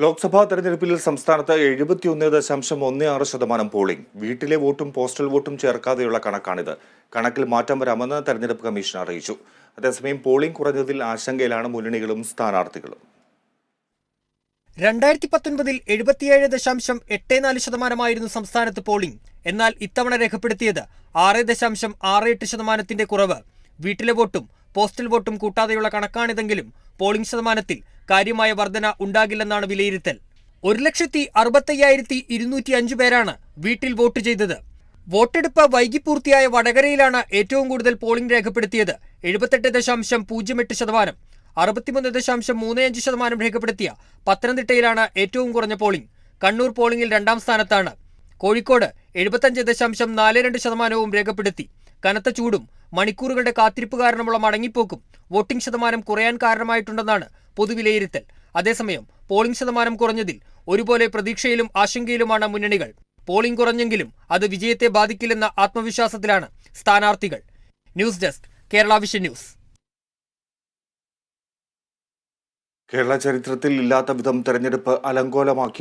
ലോക്സഭാ തെരഞ്ഞെടുപ്പിൽ സംസ്ഥാനത്ത് എഴുപത്തിയൊന്ന് ദശാംശം ഒന്ന് ആറ് ശതമാനം പോളിംഗ്. വീട്ടിലെ വോട്ടും പോസ്റ്റൽ വോട്ടും ചേർക്കാതെയുള്ള കണക്കാണിത്. കണക്കിൽ മാറ്റം വരാമെന്ന് തെരഞ്ഞെടുപ്പ് കമ്മീഷൻ അറിയിച്ചു. അതേസമയം പോളിംഗ് കുറഞ്ഞതിൽ ആശങ്കയിലാണ് മുന്നണികളും സ്ഥാനാർത്ഥികളും. രണ്ടായിരത്തി പത്തൊൻപതിൽ എഴുപത്തിയേഴ് ദശാംശം എട്ട് നാല് ശതമാനമായിരുന്നു സംസ്ഥാനത്ത് പോളിംഗ്. എന്നാൽ ഇത്തവണ രേഖപ്പെടുത്തിയത് ആറ് ദശാംശം ആറ് എട്ട് ശതമാനത്തിന്റെ കുറവ്. വീട്ടിലെ വോട്ടും പോസ്റ്റൽ വോട്ടും കൂട്ടാതെയുള്ള കണക്കാണിതെങ്കിലും പോളിംഗ് ശതമാനത്തിൽ കാര്യമായ വർധന ഉണ്ടാകില്ലെന്നാണ് വിലയിരുത്തൽ. ഒരു ലക്ഷത്തി അറുപത്തയ്യായിരത്തി ഇരുന്നൂറ്റി അഞ്ച് പേരാണ് വീട്ടിൽ വോട്ട് ചെയ്തത്. വോട്ടെടുപ്പ് വൈകി പൂർത്തിയായ വടകരയിലാണ് ഏറ്റവും കൂടുതൽ പോളിംഗ് രേഖപ്പെടുത്തിയത്. എഴുപത്തെട്ട് ദശാംശം പൂജ്യം എട്ട് ശതമാനം. അറുപത്തിമൂന്ന് ദശാംശം മൂന്ന് അഞ്ച് ശതമാനം രേഖപ്പെടുത്തിയ പത്തനംതിട്ടയിലാണ് ഏറ്റവും കുറഞ്ഞ പോളിംഗ്. കണ്ണൂർ പോളിംഗിൽ രണ്ടാം സ്ഥാനത്താണ്. കോഴിക്കോട് എഴുപത്തഞ്ച് ദശാംശം നാല് രണ്ട് ശതമാനവും രേഖപ്പെടുത്തി. കനത്ത ചൂടും മണിക്കൂറുകളുടെ കാത്തിരിപ്പ് കാരണമുള്ള മടങ്ങിപ്പോക്കും. വോട്ടിംഗ് ശതമാനം കുറയാൻ കാരണമായിട്ടുണ്ടെന്നാണ് പൊതുവിലയിരുത്തൽ. അതേസമയം പോളിംഗ് ശതമാനം കുറഞ്ഞതിൽ ഒരുപോലെ പ്രതീക്ഷയിലും ആശങ്കയിലുമാണ് മുന്നണികൾ. പോളിംഗ് കുറഞ്ഞെങ്കിലും അത് വിജയത്തെ ബാധിക്കില്ലെന്ന ആത്മവിശ്വാസത്തിലാണ് സ്ഥാനാർത്ഥികൾ. News desk Kerala vision news. Kerala ചരിത്രത്തിൽ ഇല്ലാത്ത വിധം തെരഞ്ഞെടുപ്പ് അലങ്കോലമാക്കിയ